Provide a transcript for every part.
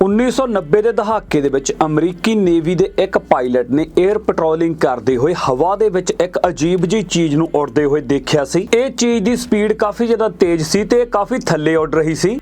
1990 ਦੇ ਦਹਾਕੇ ਦੇ ਵਿੱਚ ਅਮਰੀਕੀ ਨੇਵੀ ਦੇ ਇੱਕ ਪਾਇਲਟ ਨੇ 에ਅਰ ਪੈਟਰੋਲਿੰਗ ਕਰਦੇ ਹੋਏ ਹਵਾ ਦੇ ਵਿੱਚ ਇੱਕ ਅਜੀਬ ਜਿਹੀ ਚੀਜ਼ ਨੂੰ ਉੜਦੇ ਹੋਏ ਦੇਖਿਆ ਸੀ। ਇਹ ਚੀਜ਼ ਦੀ ਸਪੀਡ ਕਾਫੀ ਜ਼ਿਆਦਾ ਤੇਜ਼ ਸੀ ਤੇ ਇਹ ਕਾਫੀ ਥੱਲੇ ਉੱਡ ਰਹੀ ਸੀ।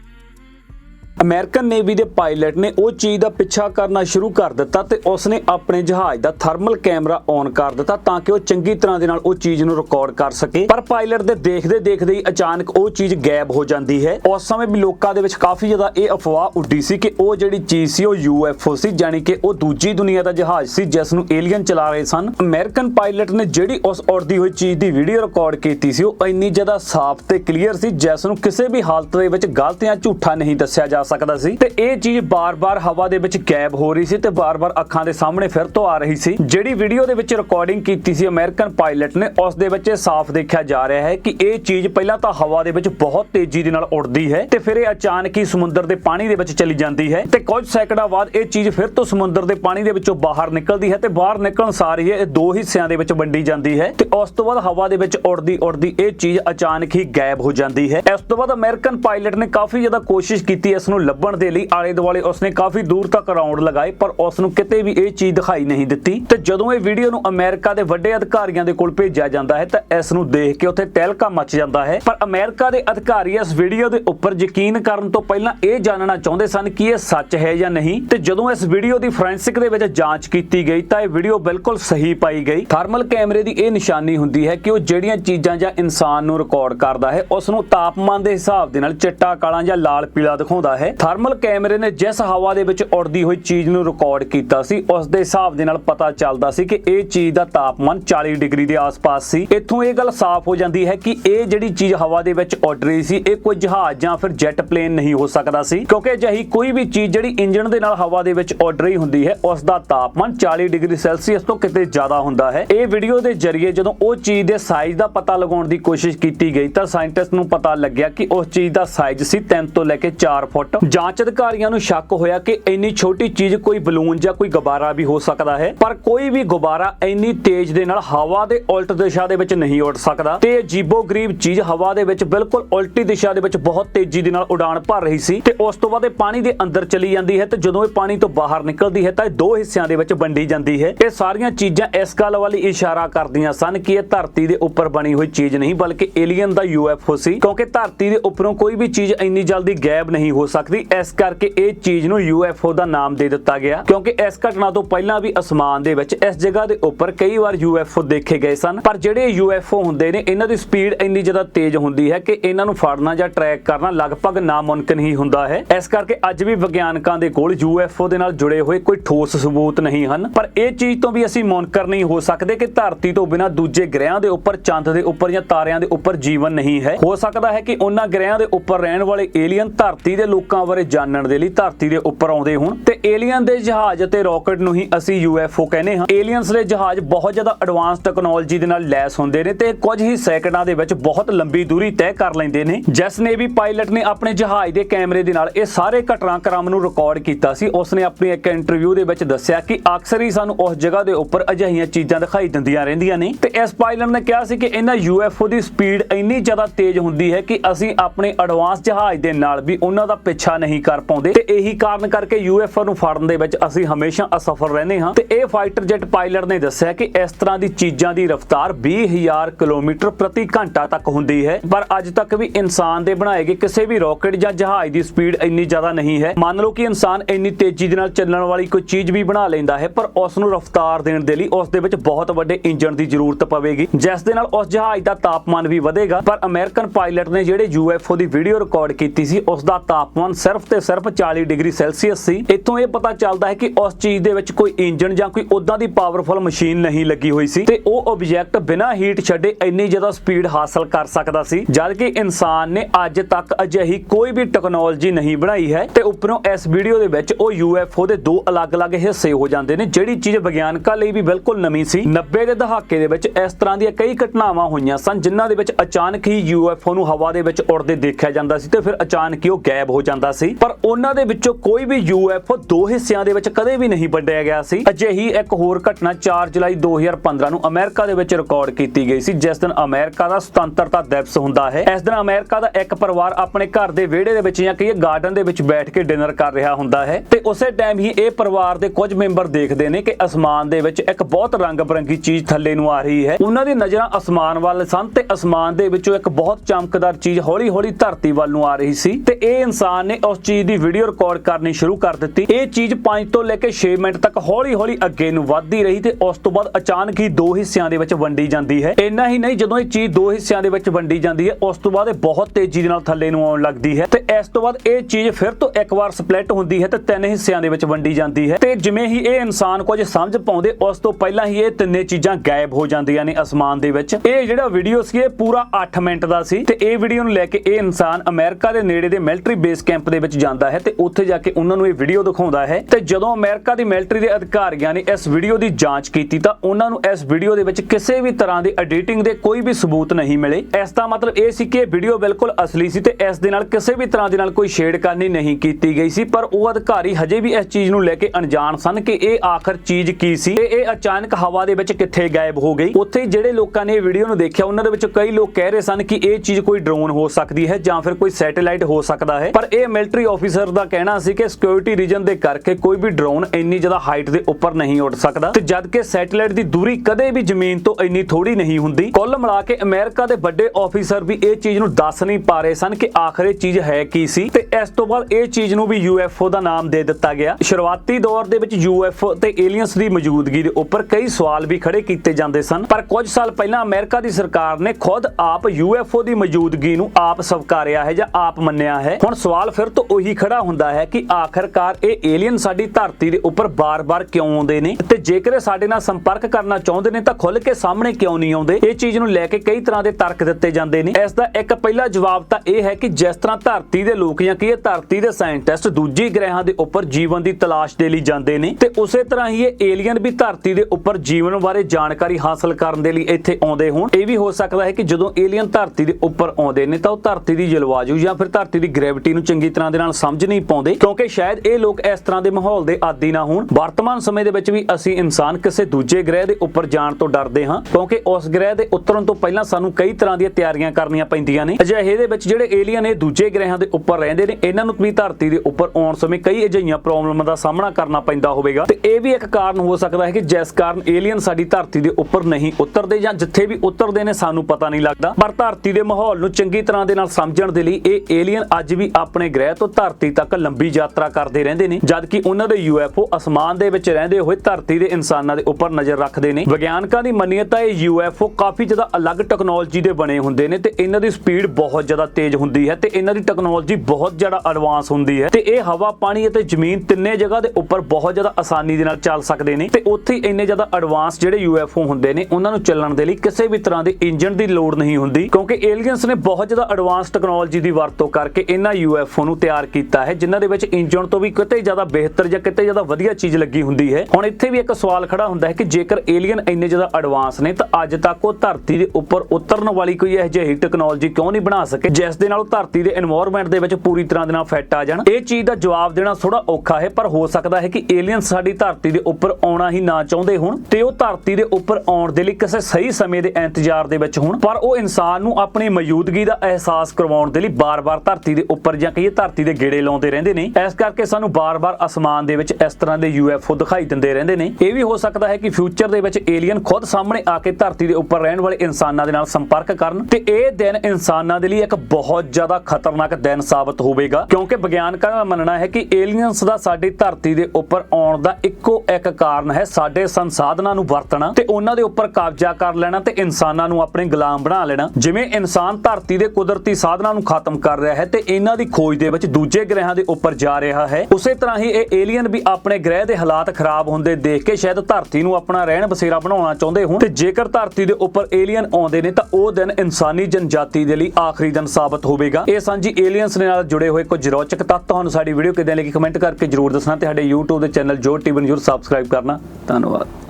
ਅਮਰੀਕਨ ਨੇਵੀ ਦੇ ਪਾਇਲਟ ਨੇ ਉਹ ਚੀਜ਼ ਦਾ ਪਿੱਛਾ ਕਰਨਾ ਸ਼ੁਰੂ ਕਰ ਦਿੱਤਾ ਤੇ ਉਸਨੇ ਆਪਣੇ ਜਹਾਜ਼ ਦਾ ਥਰਮਲ ਕੈਮਰਾ ਔਨ ਕਰ ਦਿੱਤਾ ਤਾਂ ਕਿ ਉਹ ਚੰਗੀ ਤਰ੍ਹਾਂ ਦੇ ਨਾਲ ਉਹ ਚੀਜ਼ ਨੂੰ ਰਿਕਾਰਡ ਕਰ ਸਕੇ। ਪਰ ਪਾਇਲਟ ਦੇ ਦੇਖਦੇ ਦੇਖਦੇ ਹੀ ਅਚਾਨਕ ਉਹ ਚੀਜ਼ ਗਾਇਬ ਹੋ ਜਾਂਦੀ ਹੈ। ਉਸ ਸਮੇਂ ਵੀ ਲੋਕਾਂ ਦੇ ਵਿੱਚ ਕਾਫੀ ਜ਼ਿਆਦਾ ਇਹ ਅਫਵਾਹ ਉੱਡੀ ਸੀ ਕਿ ਉਹ ਜਿਹੜੀ ਚੀਜ਼ ਸੀ, ਉਹ ਯੂਐਫਓ ਸੀ ਯਾਨੀ ਕਿ ਉਹ ਦੂਜੀ ਦੁਨੀਆ ਦਾ ਜਹਾਜ਼ ਸੀ ਜਿਸ ਨੂੰ ਏਲੀਅਨ ਚਲਾ ਰਹੇ ਸਨ। ਅਮਰੀਕਨ ਪਾਇਲਟ ਨੇ ਜਿਹੜੀ ਉਸ ਉੜਦੀ ਹੋਈ ਚੀਜ਼ ਦੀ ਵੀਡੀਓ ਰਿਕਾਰਡ ਕੀਤੀ ਸੀ, ਉਹ ਇੰਨੀ ਜ਼ਿਆਦਾ ਸਾਫ਼ ਤੇ ਕਲੀਅਰ ਸੀ ਜਿਸ ਨੂੰ ਕਿਸੇ ਵੀ ਹਾਲਤ ਦੇ ਵਿੱਚ ਗਲਤ ਜਾਂ ਝੂਠਾ ਨਹੀਂ ਦੱਸਿਆ ਜਾ ਸਕਦਾ ਸੀ ਤੇ ਇਹ ਚੀਜ਼ ਬਾਰ-ਬਾਰ ਹਵਾ ਦੇ ਵਿੱਚ ਗਾਇਬ ਹੋ ਰਹੀ ਸੀ ਤੇ ਬਾਰ-ਬਾਰ ਅੱਖਾਂ ਦੇ ਸਾਹਮਣੇ ਫਿਰ ਤੋਂ ਆ ਰਹੀ ਸੀ। ਜਿਹੜੀ ਵੀਡੀਓ ਦੇ ਵਿੱਚ ਰਿਕਾਰਡਿੰਗ ਕੀਤੀ ਸੀ ਅਮਰੀਕਨ ਪਾਇਲਟ ਨੇ, ਉਸ ਦੇ ਵਿੱਚ ਇਹ ਸਾਫ਼ ਦੇਖਿਆ ਜਾ ਰਿਹਾ ਹੈ ਕਿ ਇਹ ਚੀਜ਼ ਪਹਿਲਾਂ ਤਾਂ ਹਵਾ ਦੇ ਵਿੱਚ ਬਹੁਤ ਤੇਜ਼ੀ ਦੇ ਨਾਲ ਉੱਡਦੀ ਹੈ ਤੇ ਫਿਰ ਇਹ ਅਚਾਨਕ ਹੀ ਸਮੁੰਦਰ ਦੇ ਪਾਣੀ ਦੇ ਵਿੱਚ ਚਲੀ ਜਾਂਦੀ ਹੈ ਤੇ ਕੁਝ ਸੈਕਿੰਡਾਂ ਬਾਅਦ ਇਹ ਚੀਜ਼ ਫਿਰ ਤੋਂ ਸਮੁੰਦਰ ਦੇ ਪਾਣੀ ਦੇ ਵਿੱਚੋਂ ਬਾਹਰ ਨਿਕਲਦੀ ਹੈ ਤੇ ਬਾਹਰ ਨਿਕਲਣ ਸਾਰ ਹੀ ਇਹ ਦੋ ਹਿੱਸਿਆਂ ਦੇ ਵਿੱਚ ਵੰਡੀ ਜਾਂਦੀ ਹੈ ਤੇ ਉਸ ਤੋਂ ਬਾਅਦ ਹਵਾ ਦੇ ਵਿੱਚ ਉੱਡਦੀ ਉੱਡਦੀ ਇਹ ਚੀਜ਼ ਅਚਾਨਕ ਹੀ ਗਾਇਬ ਹੋ ਜਾਂਦੀ ਹੈ। ਇਸ ਤੋਂ ਬਾਅਦ ਅਮਰੀਕਨ ਪਾਇਲਟ ਨੇ ਕਾਫੀ ਜ਼ਿਆਦਾ ਕੋਸ਼ਿਸ਼ ਕੀਤੀ ਇਸ ਨੂੰ ਲੱਭਣ ਦੇ ਲਈ ਆਲੇ ਦੁਆਲੇ ਉਸਨੇ ਕਾਫੀ ਦੂਰ ਤੱਕ ਰਾਉਂਡ ਲਗਾਏ, ਪਰ ਉਸ ਨੂੰ ਕਿਤੇ ਵੀ ਇਹ ਚੀਜ਼ ਦਿਖਾਈ ਨਹੀਂ ਦਿੱਤੀ। ਤੇ ਜਦੋਂ ਇਹ ਵੀਡੀਓ ਨੂੰ ਅਮਰੀਕਾ ਦੇ ਵੱਡੇ ਅਧਿਕਾਰੀਆਂ ਦੇ ਕੋਲ ਭੇਜਿਆ ਜਾਂਦਾ ਹੈ, ਤਾਂ ਇਸ ਨੂੰ ਦੇਖ ਕੇ ਉੱਥੇ ਤਹਿਲਕਾ ਮਚ ਜਾਂਦਾ ਹੈ। ਪਰ ਅਮਰੀਕਾ ਦੇ ਅਧਿਕਾਰੀ ਇਸ ਵੀਡੀਓ ਦੇ ਉੱਪਰ ਯਕੀਨ ਕਰਨ ਤੋਂ ਪਹਿਲਾਂ ਇਹ ਜਾਣਨਾ ਚਾਹੁੰਦੇ ਸਨ ਕਿ ਇਹ ਸੱਚ ਹੈ ਜਾਂ ਨਹੀਂ। ਤੇ ਜਦੋਂ ਇਸ ਵੀਡੀਓ ਦੀ ਫੋਰੈਂਸਿਕ ਦੇ ਵਿੱਚ ਜਾਂਚ ਕੀਤੀ ਗਈ, ਤਾਂ ਇਹ ਵੀਡੀਓ ਬਿਲਕੁਲ ਸਹੀ ਪਾਈ ਗਈ। ਥਰਮਲ ਕੈਮਰੇ ਦੀ ਇਹ ਨਿਸ਼ਾਨੀ ਹੁੰਦੀ ਹੈ ਕਿ ਉਹ ਜਿਹੜੀਆਂ ਚੀਜ਼ਾਂ ਜਾਂ ਇਨਸਾਨ ਨੂੰ ਰਿਕਾਰਡ ਕਰਦਾ ਹੈ ਉਸ ਨੂੰ ਤਾਪਮਾਨ ਦੇ ਹਿਸਾਬ ਦੇ ਨਾਲ ਚਿੱਟਾ, ਕਾਲਾ ਜਾਂ ਲਾਲ, ਪੀਲਾ ਦਿਖਾਉਂਦਾ ਹੈ। ਥਰਮਲ ਕੈਮਰੇ ਨੇ ਜਿਸ ਹਵਾ ਦੇ ਵਿੱਚ ਉੜਦੀ ਹੋਈ ਚੀਜ਼ ਨੂੰ ਰਿਕਾਰਡ ਕੀਤਾ ਸੀ, ਉਸ ਦੇ ਹਿਸਾਬ ਦੇ ਨਾਲ ਪਤਾ ਚੱਲਦਾ ਸੀ ਕਿ ਇਹ ਚੀਜ਼ ਦਾ ਤਾਪਮਾਨ 40 ਡਿਗਰੀ ਦੇ ਆਸ-ਪਾਸ ਸੀ। ਇੱਥੋਂ ਇਹ ਗੱਲ ਸਾਫ਼ ਹੋ ਜਾਂਦੀ ਹੈ ਕਿ ਇਹ ਜਿਹੜੀ ਚੀਜ਼ ਹਵਾ ਦੇ ਵਿੱਚ ਉੱਡ ਰਹੀ ਸੀ, ਇਹ ਕੋਈ ਜਹਾਜ਼ ਜਾਂ ਫਿਰ ਜੈਟ ਪਲੇਨ ਨਹੀਂ ਹੋ ਸਕਦਾ ਸੀ, ਕਿਉਂਕਿ ਅਜਿਹੀ ਕੋਈ ਵੀ ਚੀਜ਼ ਜਿਹੜੀ ਇੰਜਣ ਦੇ ਨਾਲ ਹਵਾ ਦੇ ਵਿੱਚ ਉੱਡ ਰਹੀ ਹੁੰਦੀ ਹੈ, ਉਸ ਦਾ ਤਾਪਮਾਨ 40 ਡਿਗਰੀ ਸੈਲਸੀਅਸ ਤੋਂ ਕਿਤੇ ਜ਼ਿਆਦਾ ਹੁੰਦਾ ਹੈ। ਇਹ ਵੀਡੀਓ ਦੇ ਜ਼ਰੀਏ ਜਦੋਂ ਉਹ ਚੀਜ਼ ਦੇ ਸਾਈਜ਼ ਦਾ ਪਤਾ ਲਗਾਉਣ ਦੀ ਕੋਸ਼ਿਸ਼ ਕੀਤੀ ਗਈ ਤਾਂ ਸਾਇੰਟਿਸਟ ਨੂੰ ਪਤਾ ਲੱਗਿਆ ਕਿ ਉਸ ਚੀਜ਼ ਦਾ ਸਾਈਜ਼ ਸੀ 3 ਤੋਂ ਲੈ ਕੇ 4 ਫੁੱਟ। ਜਾਂਚ ਅਧਿਕਾਰੀਆਂ ਨੂੰ ਸ਼ੱਕ ਹੋਇਆ ਕਿ ਇੰਨੀ ਛੋਟੀ ਚੀਜ਼ ਕੋਈ ਬਲੂਨ ਜਾਂ ਕੋਈ ਗੁਬਾਰਾ ਵੀ ਹੋ ਸਕਦਾ ਹੈ, ਪਰ ਕੋਈ ਵੀ ਗੁਬਾਰਾ ਇੰਨੀ ਤੇਜ਼ ਦੇ ਨਾਲ ਹਵਾ ਦੇ ਉਲਟ ਦਿਸ਼ਾ ਦੇ ਵਿੱਚ ਨਹੀਂ ਉੱਡ ਸਕਦਾ। ਤੇ ਅਜੀਬੋ-ਗਰੀਬ ਚੀਜ਼ ਹਵਾ ਦੇ ਵਿੱਚ ਬਿਲਕੁਲ ਉਲਟੀ ਦਿਸ਼ਾ ਦੇ ਵਿੱਚ ਬਹੁਤ ਤੇਜ਼ੀ ਦੇ ਨਾਲ ਉਡਾਨ ਭਰ ਰਹੀ ਸੀ ਤੇ ਉਸ ਤੋਂ ਬਾਅਦ ਇਹ ਪਾਣੀ ਦੇ ਅੰਦਰ ਚਲੀ ਜਾਂਦੀ ਹੈ ਤੇ ਜਦੋਂ ਇਹ ਪਾਣੀ ਤੋਂ ਬਾਹਰ ਨਿਕਲਦੀ ਹੈ ਤਾਂ ਇਹ ਦੋ ਹਿੱਸਿਆਂ ਦੇ ਵਿੱਚ ਵੰਡੀ ਜਾਂਦੀ ਹੈ। ਇਹ ਸਾਰੀਆਂ ਚੀਜ਼ਾਂ ਇਸ ਗੱਲ ਵੱਲ ਇਸ਼ਾਰਾ ਕਰਦੀਆਂ ਸਨ ਕਿ ਇਹ ਧਰਤੀ ਦੇ ਉੱਪਰ ਬਣੀ ਹੋਈ ਚੀਜ਼ ਨਹੀਂ, ਬਲਕਿ ਏਲੀਅਨ ਦਾ ਯੂਐਫਓ ਸੀ, ਕਿਉਂਕਿ ਧਰਤੀ ਦੇ ਉੱਪਰੋਂ ਕੋਈ ਵੀ ਚੀਜ਼ ਇੰਨੀ ਜਲਦੀ ਗਾਇਬ ਨਹੀਂ ਹੋ ਸਕਦੀ। ਇਸ ਕਰਕੇ ਇਹ ਚੀਜ਼ ਨੂੰ ਯੂਐਫਓ ਦਾ ਨਾਮ ਦੇ ਦਿੱਤਾ ਗਿਆ, ਕਿਉਂਕਿ ਇਸ ਘਟਨਾ ਤੋਂ ਪਹਿਲਾਂ ਵੀ ਅਸਮਾਨ ਦੇ ਵਿੱਚ ਇਸ ਜਗ੍ਹਾ ਦੇ ਉੱਪਰ ਕਈ ਵਾਰ ਯੂਐਫਓ ਦੇਖੇ ਗਏ ਸਨ, ਪਰ ਜਿਹੜੇ ਯੂਐਫਓ ਹੁੰਦੇ ਨੇ, ਇਹਨਾਂ ਦੀ ਸਪੀਡ ਇੰਨੀ ਜ਼ਿਆਦਾ ਤੇਜ਼ ਹੁੰਦੀ ਹੈ ਕਿ ਇਹਨਾਂ ਨੂੰ ਫੜਨਾ ਜਾਂ ਟਰੈਕ ਕਰਨਾ ਲਗਭਗ ਨਾਮੁਮਕਿਨ ਹੀ ਹੁੰਦਾ ਹੈ। ਇਸ ਕਰਕੇ ਅੱਜ ਵੀ ਵਿਗਿਆਨਕਾਂ ਦੇ ਕੋਲ ਯੂਐਫਓ ਦੇ ਨਾਲ ਜੁੜੇ ਹੋਏ ਕੋਈ ਠੋਸ ਸਬੂਤ ਨਹੀਂ ਹਨ, ਪਰ ਇਹ ਚੀਜ਼ ਤੋਂ ਵੀ ਅਸੀਂ ਮੁਨਕਰ ਨਹੀਂ ਹੋ ਸਕਦੇ ਕਿ ਧਰਤੀ ਤੋਂ ਬਿਨਾਂ ਦੂਜੇ ਗ੍ਰਹਿਆਂ ਦੇ ਉੱਪਰ, ਚੰਦ ਦੇ ਉੱਪਰ ਜਾਂ ਤਾਰਿਆਂ ਦੇ ਉੱਪਰ ਜੀਵਨ ਨਹੀਂ ਹੈ। ਹੋ ਸਕਦਾ ਹੈ ਕਿ ਉਹਨਾਂ ਗ੍ਰਹਿਆਂ ਦੇ ਉੱਪਰ ਰਹਿਣ ਵਾਲੇ ਏਲੀਅਨ ਧਰਤੀ ਦੇ ਲੋਕ ਬਾਰੇ ਜਾਣਨ ਦੇ ਲਈ ਧਰਤੀ ਦੇ ਉੱਪਰ ਆਉਂਦੇ ਹੋਣ। ਤੇ ਏਲੀਅਨ ਦੇ ਜਹਾਜ਼ ਅਤੇ ਰਾਕਟ ਨੂੰ ਹੀ ਅਸੀਂ ਯੂਐਫਓ ਕਹਿੰਦੇ ਹਾਂ। ਏਲੀਅਨਸ ਦੇ ਜਹਾਜ਼ ਬਹੁਤ ਜ਼ਿਆਦਾ ਐਡਵਾਂਸ ਟੈਕਨੋਲੋਜੀ ਦੇ ਨਾਲ ਲੈਸ ਹੁੰਦੇ ਨੇ ਤੇ ਕੁਝ ਹੀ ਸੈਕਿੰਡਾਂ ਦੇ ਵਿੱਚ ਬਹੁਤ ਲੰਬੀ ਦੂਰੀ ਤੈਅ ਕਰ ਲੈਂਦੇ ਨੇ। ਜਿਸ ਨੇਵੀ ਪਾਇਲਟ ਨੇ ਆਪਣੇ ਜਹਾਜ਼ ਦੇ ਕੈਮਰੇ ਦੇ ਨਾਲ ਇਹ ਸਾਰੇ ਘਟਨਾਕ੍ਰਮ ਨੂੰ ਰਿਕਾਰਡ ਕੀਤਾ ਸੀ। ਉਸਨੇ ਆਪਣੀ ਇੱਕ ਇੰਟਰਵਿਊ ਦੇ ਵਿੱਚ ਦੱਸਿਆ ਕਿ ਅਕਸਰ ਹੀ ਸਾਨੂੰ ਉਸ ਜਗ੍ਹਾ ਦੇ ਉੱਪਰ ਅਜਿਹੀਆਂ ਚੀਜ਼ਾਂ ਦਿਖਾਈ ਦਿੰਦੀਆਂ ਰਹਿੰਦੀਆਂ ਨੇ। ਤੇ ਇਸ ਪਾਇਲਟ ਨੇ ਕਿਹਾ ਸੀ ਕਿ ਇਹਨਾਂ ਯੂਐਫਓ ਦੀ ਸਪੀਡ ਇੰਨੀ ਜ਼ਿਆਦਾ ਤੇਜ਼ ਹੁੰਦੀ ਹੈ ਕਿ ਅਸੀਂ ਆਪਣੇ ਐਡਵਾਂਸ ਜਹਾਜ਼ ਦੇ ਨਾਲ ਵੀ ਉਹਨਾਂ ਦਾ ਪਿੱਛਾ ਨਹੀਂ ਕਰ ਪਾਉਂਦੇ। ਤੇ ਇਹੀ ਕਾਰਨ ਕਰਕੇ ਯੂਐਫਓ ਨੂੰ ਫੜਨ ਦੇ ਵਿੱਚ ਅਸੀਂ ਹਮੇਸ਼ਾ ਅਸਫਲ ਰਹਿੰਦੇ ਹਾਂ। ਤੇ ਇਹ ਫਾਈਟਰ ਜੈਟ ਪਾਇਲਟ ਨੇ ਦੱਸਿਆ ਕਿ ਇਸ ਤਰ੍ਹਾਂ ਦੀ ਚੀਜ਼ਾਂ ਦੀ ਰਫ਼ਤਾਰ 20000 ਕਿਲੋਮੀਟਰ ਪ੍ਰਤੀ ਘੰਟਾ ਤੱਕ ਹੁੰਦੀ ਹੈ। ਪਰ ਅੱਜ ਤੱਕ ਵੀ ਇਨਸਾਨ ਦੇ ਬਣਾਏ ਗਏ ਕਿਸੇ ਵੀ ਰਾਕਟ ਜਾਂ ਜਹਾਜ਼ ਦੀ ਸਪੀਡ ਇੰਨੀ ਜ਼ਿਆਦਾ ਨਹੀਂ ਹੈ। ਮੰਨ ਲਓ ਕਿ ਇਨਸਾਨ ਇੰਨੀ ਤੇਜ਼ੀ ਦੇ ਨਾਲ ਚੱਲਣ ਵਾਲੀ ਕੋਈ ਚੀਜ਼ ਵੀ ਬਣਾ ਲੈਂਦਾ ਹੈ, ਪਰ ਉਸ ਨੂੰ ਰਫ਼ਤਾਰ ਦੇਣ ਦੇ ਲਈ ਉਸ ਦੇ ਵਿੱਚ ਬਹੁਤ ਵੱਡੇ ਇੰਜਨ ਦੀ ਜ਼ਰੂਰਤ ਪਵੇਗੀ। ਜਿਸ ਦੇ ਨਾਲ ਉਸ ਜਹਾਜ਼ ਦਾ ਤਾਪਮਾਨ ਵੀ ਵਧੇਗਾ। ਪਰ ਅਮਰੀਕਨ ਪਾਇਲਟ ਨੇ ਜਿਹੜੇ ਯੂਐਫਓ ਦੀ ਵੀਡੀਓ ਰਿਕਾਰਡ ਕੀਤੀ ਸੀ, ਉਸ ਦਾ ਤਾਪਮਾਨ ਸਿਰਫ ਤੇ ਸਿਰਫ 40 ਡਿਗਰੀ ਸੈਲਸੀਅਸ ਸੀ। ਇੱਥੋਂ ਇਹ ਪਤਾ ਚੱਲਦਾ ਹੈ ਕਿ ਉਸ ਚੀਜ਼ ਦੇ ਵਿੱਚ ਕੋਈ ਇੰਜਨ ਜਾਂ ਕੋਈ ਉਦਾਂ ਦੀ ਪਾਵਰਫੁਲ ਮਸ਼ੀਨ ਨਹੀਂ ਲੱਗੀ ਹੋਈ ਸੀ ਤੇ ਉਹ ਆਬਜੈਕਟ ਬਿਨਾਂ ਹੀਟ ਛੱਡੇ ਇੰਨੀ ਜ਼ਿਆਦਾ ਸਪੀਡ ਹਾਸਲ ਕਰ ਸਕਦਾ ਸੀ, ਜਦ ਕਿ ਇਨਸਾਨ ਨੇ ਅੱਜ ਤੱਕ ਅਜਿਹੀ ਕੋਈ ਵੀ ਟੈਕਨੋਲੋਜੀ ਨਹੀਂ ਬਣਾਈ ਹੈ ਤੇ ਉੱਪਰੋਂ ਇਸ ਵੀਡੀਓ ਦੇ ਵਿੱਚ ਉਹ ਯੂਐਫਓ ਦੇ ਦੋ ਅਲੱਗ-ਅਲੱਗ ਹਿੱਸੇ ਹੋ ਜਾਂਦੇ ਨੇ, ਜਿਹੜੀ ਚੀਜ਼ ਵਿਗਿਆਨਕਾਂ ਲਈ ਵੀ ਬਿਲਕੁਲ ਨਵੀਂ ਸੀ। 90 ਦੇ ਦਹਾਕੇ ਦੇ ਵਿੱਚ ਇਸ ਤਰ੍ਹਾਂ ਦੀਆਂ ਕਈ ਘਟਨਾਵਾਂ ਹੋਈਆਂ ਸਨ, ਜਿਨ੍ਹਾਂ ਦੇ ਵਿੱਚ ਅਚਾਨਕ ਹੀ ਯੂਐਫਓ ਨੂੰ ਹਵਾ ਦੇ ਵਿੱਚ ਉੜਦੇ ਦੇਖਿਆ ਜਾਂਦਾ ਸੀ ਤੇ ਫਿਰ ਅਚਾਨਕ ਹੀ ਉਹ ਗਾਇਬ ਹੋ ਜਾਂਦਾ ਜਾਂਦਾ ਸੀ, ਪਰ ਉਹਨਾਂ ਦੇ ਵਿੱਚੋਂ ਕੋਈ ਵੀ UFO ਦੋ ਹਿੱਸਿਆਂ ਦੇ ਵਿੱਚ ਕਦੇ ਵੀ ਨਹੀਂ ਵੰਡਿਆ ਗਿਆ ਸੀ। ਅਜਿਹੀ ਇੱਕ ਹੋਰ ਘਟਨਾ 4 ਜੁਲਾਈ 2015 ਨੂੰ ਅਮਰੀਕਾ ਦੇ ਵਿੱਚ ਰਿਕਾਰਡ ਕੀਤੀ ਗਈ ਸੀ, ਜਿਸ ਦਿਨ ਅਮਰੀਕਾ ਦਾ ਸੁਤੰਤਰਤਾ ਦਿਵਸ ਹੁੰਦਾ ਹੈ। ਇਸ ਦਿਨ ਅਮਰੀਕਾ ਦਾ ਇੱਕ ਪਰਿਵਾਰ ਆਪਣੇ ਘਰ ਦੇ ਵਿਹੜੇ ਦੇ ਵਿੱਚ ਜਾਂ ਕਹੀਏ ਗਾਰਡਨ ਦੇ ਵਿੱਚ ਬੈਠ ਕੇ ਡਿਨਰ ਕਰ ਰਿਹਾ ਹੁੰਦਾ ਹੈ ਤੇ ਉਸੇ ਟਾਈਮ ਹੀ ਇਹ ਪਰਿਵਾਰ ਦੇ ਕੁਝ ਮੈਂਬਰ ਦੇਖਦੇ ਨੇ ਕਿ ਅਸਮਾਨ ਦੇ ਵਿੱਚ ਇੱਕ ਬਹੁਤ ਰੰਗ ਬਰੰਗੀ ਚੀਜ਼ ਥੱਲੇ ਨੂੰ ਆ ਰਹੀ ਹੈ। ਉਹਨਾਂ ਦੀ ਨਜ਼ਰਾਂ ਅਸਮਾਨ ਵੱਲ ਸਨ ਤੇ ਅਸਮਾਨ ਦੇ ਵਿੱਚੋਂ ਇੱਕ ਬਹੁਤ ਚਮਕਦਾਰ ਚੀਜ਼ ਹੌਲੀ-ਹੌਲੀ ਧਰਤੀ ਵੱਲ ਨੂੰ ਆ ਰਹੀ ਸੀ ਤੇ ਇਹ ਇਨਸਾਨ ਨੇ ਉਸ ਚੀਜ਼ ਦੀ ਵੀਡੀਓ ਰਿਕਾਰਡ ਕਰਨੀ ਸ਼ੁਰੂ ਕਰ ਦਿੱਤੀ। ਇਹ ਚੀਜ਼ 5 ਤੋਂ ਲੈ ਕੇ 6 ਮਿੰਟ ਤੱਕ ਹੌਲੀ-ਹੌਲੀ ਅੱਗੇ ਨੂੰ ਵੱਧਦੀ ਰਹੀ ਤੇ ਉਸ ਤੋਂ ਬਾਅਦ ਅਚਾਨਕ ਹੀ ਦੋ ਹਿੱਸਿਆਂ ਦੇ ਵਿੱਚ ਵੰਡੀ ਜਾਂਦੀ ਹੈ। ਇੰਨਾ ਹੀ ਨਹੀਂ, ਜਦੋਂ ਇਹ ਚੀਜ਼ ਦੋ ਹਿੱਸਿਆਂ ਦੇ ਵਿੱਚ ਵੰਡੀ ਜਾਂਦੀ ਹੈ, ਉਸ ਤੋਂ ਬਾਅਦ ਇਹ ਬਹੁਤ ਤੇਜ਼ੀ ਦੇ ਨਾਲ ਥੱਲੇ ਨੂੰ ਆਉਣ ਲੱਗਦੀ ਹੈ ਤੇ ਇਸ ਤੋਂ ਬਾਅਦ ਇਹ ਚੀਜ਼ ਫਿਰ ਤੋਂ ਇੱਕ ਵਾਰ ਸਪਲਿਟ ਹੁੰਦੀ ਹੈ ਤੇ ਤਿੰਨ ਹਿੱਸਿਆਂ ਦੇ ਵਿੱਚ ਵੰਡੀ ਜਾਂਦੀ ਹੈ ਤੇ ਜਿਵੇਂ ਹੀ ਇਹ ਇਨਸਾਨ ਕੁਝ ਸਮਝ ਪਾਉਂਦੇ, ਉਸ ਤੋਂ ਪਹਿਲਾਂ ਹੀ ਇਹ ਤਿੰਨੇ ਚੀਜ਼ਾਂ ਗਾਇਬ ਹੋ ਜਾਂਦੀਆਂ ਨੇ ਅਸਮਾਨ ਦੇ ਵਿੱਚ। ਇਹ ਜਿਹੜਾ ਵੀਡੀਓ ਸੀ, ਇਹ ਪੂਰਾ 8 ਮਿੰਟ ਦਾ ਸੀ ਤੇ ਇਹ ਵੀਡੀਓ ਨੂੰ ਲੈ ਕੇ ਇਹ ਇਨਸਾਨ ਅਮਰੀਕਾ ਦੇ ਨੇੜੇ ਦੇ ਮਿਲਟਰੀ ਬੇਸ ਕੈਂਪ ਦੇ ਵਿੱਚ ਜਾਂਦਾ ਹੈ ਤੇ ਉੱਥੇ ਜਾ ਕੇ ਉਹਨਾਂ ਨੂੰ ਇਹ ਵੀਡੀਓ ਦਿਖਾਉਂਦਾ ਹੈ। ਤੇ ਜਦੋਂ ਅਮਰੀਕਾ ਦੀ ਮਿਲਟਰੀ ਦੇ ਅਧਿਕਾਰੀਆਂ ਨੇ ਇਸ ਵੀਡੀਓ ਦੀ ਜਾਂਚ ਕੀਤੀ ਤਾਂ ਉਹਨਾਂ ਨੂੰ ਇਸ ਵੀਡੀਓ ਦੇ ਵਿੱਚ ਕਿਸੇ ਵੀ ਤਰ੍ਹਾਂ ਦੀ ਐਡੀਟਿੰਗ ਦੇ ਕੋਈ ਵੀ ਸਬੂਤ ਨਹੀਂ ਮਿਲੇ। ਇਸ ਦਾ ਮਤਲਬ ਇਹ ਸੀ ਕਿ ਇਹ ਵੀਡੀਓ ਬਿਲਕੁਲ ਅਸਲੀ ਸੀ ਤੇ ਇਸ ਦੇ ਨਾਲ ਕਿਸੇ ਵੀ ਤਰ੍ਹਾਂ ਦੇ ਨਾਲ ਕੋਈ ਛੇੜਖਾਨੀ ਨਹੀਂ ਕੀਤੀ ਗਈ ਸੀ, ਪਰ ਉਹ ਅਧਿਕਾਰੀ ਹਜੇ ਵੀ ਇਸ ਚੀਜ਼ ਨੂੰ ਲੈ ਕੇ ਅਣਜਾਣ ਸਨ ਕਿ ਇਹ ਆਖਰ ਚੀਜ਼ ਕੀ ਸੀ ਤੇ ਇਹ ਅਚਾਨਕ ਹਵਾ ਦੇ ਵਿੱਚ ਕਿੱਥੇ ਗਾਇਬ ਹੋ ਗਈ। ਉੱਥੇ ਜਿਹੜੇ ਲੋਕਾਂ ਨੇ ਇਹ ਵੀਡੀਓ ਨੂੰ ਦੇਖਿਆ, ਉਹਨਾਂ ਦੇ ਵਿੱਚ ਕਈ ਲੋਕ ਕਹਿ ਰਹੇ ਸਨ ਕਿ ਇਹ ਚੀਜ਼ ਕੋਈ ਡਰੋਨ ਹੋ ਸਕਦੀ ਹੈ ਜਾਂ ਫਿਰ ਕੋਈ ਸੈਟੇਲਾਈਟ ਹੋ ਸਕਦਾ ਹੈ, ਪਰ ਇਹ ਮਿਲਟਰੀ ਆਫੀਸਰ ਦਾ ਕਹਿਣਾ ਸੀ ਕਿ ਸਿਕਿਉਰਿਟੀ ਰੀਜਨ ਦੇ ਕਰਕੇ ਕੋਈ ਵੀ ਡਰੋਨ ਇੰਨੀ ਜ਼ਿਆਦਾ ਹਾਈਟ ਦੇ ਉੱਪਰ ਨਹੀਂ ਉੱਡ ਸਕਦਾ। ਤੇ ਜਦ ਕਿ ਸੈਟੇਲਾਈਟ ਦੀ ਦੂਰੀ ਕਦੇ ਵੀ ਜ਼ਮੀਨ ਤੋਂ ਇੰਨੀ ਥੋੜੀ ਨਹੀਂ ਹੁੰਦੀ। ਕੁੱਲ ਮਿਲਾ ਕੇ ਅਮਰੀਕਾ ਦੇ ਵੱਡੇ ਆਫੀਸਰ ਵੀ ਇਹ ਚੀਜ਼ ਨੂੰ ਦੱਸ ਨਹੀਂ ਪਾ ਰਹੇ ਸਨ ਕਿ ਆਖਰ ਇਹ ਚੀਜ਼ ਹੈ ਕੀ ਸੀ। ਤੇ ਇਸ ਤੋਂ ਬਾਅਦ ਇਹ ਚੀਜ਼ ਨੂੰ ਵੀ UFO ਦਾ ਨਾਮ ਦੇ ਦਿੱਤਾ ਗਿਆ। ਸ਼ੁਰੂਆਤੀ ਦੌਰ ਦੇ ਵਿੱਚ UFO ਤੇ ਏਲੀਅਨਸ ਦੀ ਮੌਜੂਦਗੀ ਦੇ ਉੱਪਰ ਕਈ ਸਵਾਲ ਵੀ ਖੜੇ ਕੀਤੇ ਜਾਂਦੇ ਸਨ। ਪਰ ਕੁਝ ਸਾਲ ਪਹਿਲਾਂ ਅਮਰੀਕਾ ਦੀ ਸਰਕਾਰ ਨੇ ਖੁਦ ਆਪ UFO ਦੀ ਮੌਜੂਦਗੀ ਨੂੰ ਆਪ ਸਵਕਾਰਿਆ ਹੈ ਜਾਂ ਆਪ ਮੰਨਿਆ ਹੈ। ਹੁਣ ਸਵਾਲ ਫਿਰ ਤੋਂ ਉਹੀ ਖੜਾ ਹੁੰਦਾ ਹੈ ਕਿ ਆਖਰਕਾਰ ਇਹ ਏਲੀਅਨ ਸਾਡੀ ਧਰਤੀ ਦੇ ਉੱਪਰ ਬਾਰ-ਬਾਰ ਕਿਉਂ ਆਉਂਦੇ ਨੇ? ਤੇ ਜੇਕਰ ਸਾਡੇ ਨਾਲ ਸੰਪਰਕ ਕਰਨਾ ਚਾਹੁੰਦੇ ਨੇ ਤਾਂ ਖੁੱਲ ਕੇ ਸਾਹਮਣੇ ਕਿਉਂ ਨਹੀਂ ਆਉਂਦੇ? ਇਹ ਚੀਜ਼ ਨੂੰ ਲੈ ਕੇ ਕਈ ਤਰ੍ਹਾਂ ਦੇ ਤਰਕ ਦਿੱਤੇ ਜਾਂਦੇ ਨੇ। ਇਸ ਦਾ ਇੱਕ ਪਹਿਲਾ ਜਵਾਬ ਤਾਂ ਇਹ ਹੈ ਕਿ ਜਿਸ ਤਰ੍ਹਾਂ ਧਰਤੀ ਦੇ ਲੋਕ ਜਾਂ ਕਿ ਇਹ ਧਰਤੀ ਦੇ ਸਾਇੰਟਿਸਟ ਦੂਜੇ ਗ੍ਰਹਿਾਂ ਦੇ ਉੱਪਰ ਜੀਵਨ ਦੀ ਤਲਾਸ਼ ਦੇ ਲਈ ਜਾਂਦੇ ਨੇ ਤੇ ਉਸੇ ਤਰ੍ਹਾਂ ਹੀ ਇਹ ਏਲੀਅਨ ਵੀ ਧਰਤੀ ਦੇ ਉੱਪਰ ਜੀਵਨ ਬਾਰੇ ਜਾਣਕਾਰੀ ਹਾਸਲ ਕਰਨ ਦੇ ਲਈ ਇੱਥੇ ਆਉਂਦੇ ਹੋਣ। ਇਹ ਵੀ ਹੋ ਸਕਦਾ ਹੈ ਕਿ ਜਦੋਂ ਏਲੀਅਨ ਧਰਤੀ ਦੇ ਉੱਪਰ ਆਉਂਦੇ ਨੇ ਤਾਂ ਉਹ ਧਰਤੀ ਦੀ ਜਲਵਾਯੂ ਜਾਂ ਫਿਰ ਧਰਤੀ ਦੀ ਗ੍ਰੈਵਿਟੀ ਨੂੰ ਚੰਗੀ ਤਰ੍ਹਾਂ ਦੇ ਨਾਲ ਸਮਝ ਨਹੀਂ ਪਾਉਂਦੇ, ਕਿਉਂਕਿ ਸ਼ਾਇਦ ਇਹ ਲੋਕ ਇਸ ਤਰ੍ਹਾਂ ਦੇ ਮਾਹੌਲ ਦੇ ਆਦੀ ਨਾ ਹੋਣ। ਵਰਤਮਾਨ ਸਮੇਂ ਦੇ ਵਿੱਚ ਵੀ ਅਸੀਂ ਇਨਸਾਨ ਕਿਸੇ ਦੂਜੇ ਗ੍ਰਹਿ ਦੇ ਉੱਪਰ ਜਾਣ ਤੋਂ ਡਰਦੇ ਹਾਂ, ਕਿਉਂਕਿ ਉਸ ਗ੍ਰਹਿ ਦੇ ਉਤਰਨ ਤੋਂ ਪਹਿਲਾਂ ਸਾਨੂੰ ਕਈ ਤਰ੍ਹਾਂ ਦੀਆਂ ਤਿਆਰੀਆਂ ਕਰਨੀਆਂ ਪੈਂਦੀਆਂ ਨੇ। ਅਜਿਹੇ ਦੇ ਵਿੱਚ ਜਿਹੜੇ ਏਲੀਅਨ ਇਹ ਦੂਜੇ ਗ੍ਰਹਿਾਂ ਦੇ ਉੱਪਰ ਰਹਿੰਦੇ ਨੇ, ਇਹਨਾਂ ਨੂੰ ਵੀ ਧਰਤੀ ਦੇ ਉੱਪਰ ਆਉਣ ਸਮੇਂ ਕਈ ਅਜਿਹੀਆਂ ਪ੍ਰੋਬਲਮਾਂ ਦਾ ਸਾਹਮਣਾ ਕਰਨਾ ਪੈਂਦਾ ਹੋਵੇਗਾ। ਤੇ ਇਹ ਵੀ ਇੱਕ ਕਾਰਨ ਹੋ ਸਕਦਾ ਹੈ ਕਿ ਜਿਸ ਕਾਰਨ ਏਲੀਅਨ ਸਾਡੀ ਧਰਤੀ ਦੇ ਉੱਪਰ ਨਹੀਂ ਉਤਰਦੇ ਜਾਂ ਜਿੱਥੇ ਵੀ ਉਤਰਦੇ ਨੇ, ਸਾਨੂੰ ਪਤਾ ਨਹੀਂ ਲੱਗਦਾ। ਪਰ ਧਰਤੀ ਦੇ ਮਾਹੌਲ ਨੂੰ ਚੰਗੀ ਤਰ੍ਹਾਂ ਦੇ ਨਾਲ ਸਮਝਣ ਦੇ ਲਈ ਇਹ ਏਲੀਅਨ ਅੱਜ ਵੀ ਆਪਣੇ ਗ੍ਰਹਿ ਤੋਂ ਧਰਤੀ ਤੱਕ ਲੰਬੀ ਯਾਤਰਾ ਕਰਦੇ ਰਹਿੰਦੇ ਨੇ, ਜਦਕਿ ਉਹਨਾਂ ਦੇ UFO ਅਸਮਾਨ ਦੇ ਵਿੱਚ ਰਹਿੰਦੇ ਹੋਏ ਧਰਤੀ ਦੇ ਇਨਸਾਨਾਂ ਦੇ ਉੱਪਰ ਨਜ਼ਰ ਰੱਖਦੇ ਨੇ। ਵਿਗਿਆਨਕਾਂ ਦੀ ਮੰਨੀਅਤਾ ਇਹ UFO ਕਾਫੀ ਜ਼ਿਆਦਾ ਅਲੱਗ ਟੈਕਨੋਲੋਜੀ ਦੇ ਬਣੇ ਹੁੰਦੇ ਨੇ ਤੇ ਇਹਨਾਂ ਦੀ ਸਪੀਡ ਬਹੁਤ ਜ਼ਿਆਦਾ ਤੇਜ਼ ਹੁੰਦੀ ਹੈ ਤੇ ਇਹਨਾਂ ਦੀ ਟੈਕਨੋਲੋਜੀ ਬਹੁਤ ਜ਼ਿਆਦਾ ਐਡਵਾਂਸ ਹੁੰਦੀ ਹੈ ਤੇ ਇਹ ਹਵਾ, ਪਾਣੀ ਅਤੇ ਜ਼ਮੀਨ ਤਿੰਨੇ ਜਗ੍ਹਾ ਦੇ ਉੱਪਰ ਬਹੁਤ ਜ਼ਿਆਦਾ ਆਸਾਨੀ ਦੇ ਨਾਲ ਚੱਲ ਸਕਦੇ ਨੇ ਤੇ ਉੱਥੇ ਇੰਨੇ ਜ਼ਿਆਦਾ ਐਡਵਾਂਸ ਜਿਹੜੇ UFO ਹੁੰਦੇ ਨੇ, ਉਹਨਾਂ ਨੂੰ ਚੱਲਣ ਦੇ ਲਈ ਕਿਸੇ ਵੀ ਤਰ੍ਹਾਂ ਦੇ ਇੰਜਨ ਦੀ ਲੋੜ ਨਹੀਂ ਹੁੰਦੀ, ਕਿਉਂਕਿ ਏਲੀਅਨਸ ਨੇ ਬਹੁਤ ਜ਼ਿਆਦਾ ਐਡਵਾਂਸ ਟੈਕਨੋਲੋਜੀ ਦੀ ਵਰਤੋਂ ਕਰਕੇ ਇਹਨਾਂ ਆਈਫੋਨ ਨੂੰ ਤਿਆਰ ਕੀਤਾ ਹੈ, ਜਿਨ੍ਹਾਂ ਦੇ ਵਿੱਚ ਇੰਜਣ ਤੋਂ ਵੀ ਕਿਤੇ ਜ਼ਿਆਦਾ ਬਿਹਤਰ ਜਾਂ ਕਿਤੇ ਜ਼ਿਆਦਾ ਵਧੀਆ ਚੀਜ਼ ਲੱਗੀ ਹੁੰਦੀ ਹੈ। ਹੁਣ ਇੱਥੇ ਵੀ ਇੱਕ ਸਵਾਲ ਖੜਾ ਹੁੰਦਾ ਹੈ ਕਿ ਜੇਕਰ ਏਲੀਅਨ ਇੰਨੇ ਜ਼ਿਆਦਾ ਐਡਵਾਂਸ ਨੇ, ਤਾਂ ਅੱਜ ਤੱਕ ਉਹ ਧਰਤੀ ਦੇ ਉੱਪਰ ਉਤਰਨ ਵਾਲੀ ਕੋਈ ਇਹੋ ਜਿਹੀ ਟੈਕਨੋਲੋਜੀ ਕਿਉਂ ਨਹੀਂ ਬਣਾ ਸਕੇ, ਜਿਸ ਦੇ ਨਾਲ ਉਹ ਧਰਤੀ ਦੇ এনवायरमेंट ਦੇ ਵਿੱਚ ਪੂਰੀ ਤਰ੍ਹਾਂ ਦੇ ਨਾਲ ਫਿੱਟ ਆ ਜਾਣ? ਇਹ ਚੀਜ਼ ਦਾ ਜਵਾਬ ਦੇਣਾ ਥੋੜਾ ਔਖਾ ਹੈ, ਪਰ ਹੋ ਸਕਦਾ ਹੈ ਕਿ ਏਲੀਅਨ ਸਾਡੀ ਧਰਤੀ ਦੇ ਉੱਪਰ ਆਉਣਾ ਹੀ ਨਾ ਚਾਹੁੰਦੇ ਹੋਣ ਤੇ ਉਹ ਧਰਤੀ ਦੇ ਉੱਪਰ ਆਉਣ ਦੇ ਲਈ ਕਿਸੇ ਸਹੀ ਸਮੇਂ ਦੇ ਇੰਤਜ਼ਾਰ ਦੇ ਵਿੱਚ ਹੋਣ। ਪਰ ਉਹ ਇਨਸਾਨ ਨੂੰ ਆਪਣੀ ਮੌਜੂਦਗੀ ਦਾ ਅਹਿਸਾਸ ਕਰਵਾਉਣ ਦੇ ਲਈ ਬਾਰ-ਬਾਰ ਧਰਤੀ ਦੇ ਉੱਪਰ ਜਾਂ ਕਈ ਕਹੀਏ ਧਰਤੀ ਦੇ ਗੇੜੇ ਲਾਉਂਦੇ ਰਹਿੰਦੇ ਨੇ। ਇਸ ਕਰਕੇ ਸਾਨੂੰ ਬਾਰ-ਬਾਰ ਅਸਮਾਨ ਦੇ ਵਿੱਚ ਇਸ ਤਰ੍ਹਾਂ ਦੇ UFO ਦਿਖਾਈ ਦਿੰਦੇ ਰਹਿੰਦੇ ਨੇ। ਇਹ ਵੀ ਹੋ ਸਕਦਾ ਹੈ ਕਿ ਫਿਊਚਰ ਦੇ ਵਿੱਚ ਏਲੀਅਨ ਖੁਦ ਸਾਹਮਣੇ ਆ ਕੇ ਧਰਤੀ ਦੇ ਉੱਪਰ ਰਹਿਣ ਵਾਲੇ ਇਨਸਾਨਾਂ ਦੇ ਨਾਲ ਸੰਪਰਕ ਕਰਨ ਤੇ ਇਹ ਦਿਨ ਇਨਸਾਨਾਂ ਦੇ ਲਈ ਇੱਕ ਬਹੁਤ ਜ਼ਿਆਦਾ ਖਤਰਨਾਕ ਦਿਨ ਸਾਬਤ ਹੋਵੇਗਾ। ਕਿਉਂਕਿ ਵਿਗਿਆਨਕਾਂ ਦਾ ਮੰਨਣਾ ਹੈ ਕਿ ਏਲੀਅਨਸ ਦਾ ਸਾਡੀ ਧਰਤੀ ਦੇ ਉੱਪਰ ਆਉਣ ਦਾ ਇੱਕੋ ਇੱਕ ਕਾਰਨ ਹੈ ਸਾਡੇ ਸੰਸਾਧਨਾਂ ਨੂੰ ਵਰਤਣਾ ਤੇ ਉਹਨਾਂ ਦੇ ਉੱਪਰ ਕਬਜ਼ਾ ਕਰ ਲੈਣਾ ਤੇ ਇਨਸਾਨਾਂ ਨੂੰ ਆਪਣੇ ਗੁਲਾਮ ਬਣਾ ਲੈਣਾ। ਜਿਵੇਂ ਇਨਸਾਨ ਧਰਤੀ ਦੇ ਕੁਦਰਤੀ ਸਾਧਨਾਂ ਨੂੰ ਖਤਮ ਕਰ ਰਿਹਾ ਹੈ ਤੇ ਇਹਨਾਂ ਦੀ ਖੋਜ ਦੇ ਵਿੱਚ ਦੂਜੇ ਗ੍ਰਹਿਾਂ ਦੇ ਉੱਪਰ ਜਾ ਰਿਹਾ ਹੈ। ਉਸੇ ਤਰ੍ਹਾਂ ਹੀ ਇਹ ਏਲੀਅਨ ਵੀ ਆਪਣੇ ਗ੍ਰਹਿ ਦੇ ਹਾਲਾਤ ਖਰਾਬ ਹੁੰਦੇ ਦੇਖ ਕੇ ਸ਼ਾਇਦ ਧਰਤੀ ਨੂੰ ਆਪਣਾ ਰਹਿਣ ਬਸੇਰਾ ਬਣਾਉਣਾ ਚਾਹੁੰਦੇ ਹੋਣ। ਤੇ ਜੇਕਰ ਧਰਤੀ ਦੇ ਉੱਪਰ ਏਲੀਅਨ ਆਉਂਦੇ ਨੇ ਤਾਂ ਉਹ ਦਿਨ ਇਨਸਾਨੀ ਜਨਜਾਤੀ ਦੇ ਲਈ ਆਖਰੀ ਦਿਨ ਸਾਬਤ ਹੋਵੇਗਾ। ਇਹ ਸਾਂਝੀ ਏਲੀਅਨਸ ਦੇ ਨਾਲ ਜੁੜੇ ਹੋਏ ਕੁਝ ਰੌਚਕ ਤੱਤ ਤੁਹਾਨੂੰ ਸਾਡੀ ਵੀਡੀਓ ਕਿਦਾਂ ਲੱਗੀ ਕਮੈਂਟ ਕਰਕੇ ਜਰੂਰ ਦੱਸਣਾ ਤੇ ਸਾਡੇ YouTube ਦੇ ਚੈਨਲ ਜੋ ਟੀਵੀ ਨੂੰ ਜਰੂਰ ਸਬਸਕ੍ਰਾਈਬ ਕਰਨਾ। ਧੰਨਵਾਦ।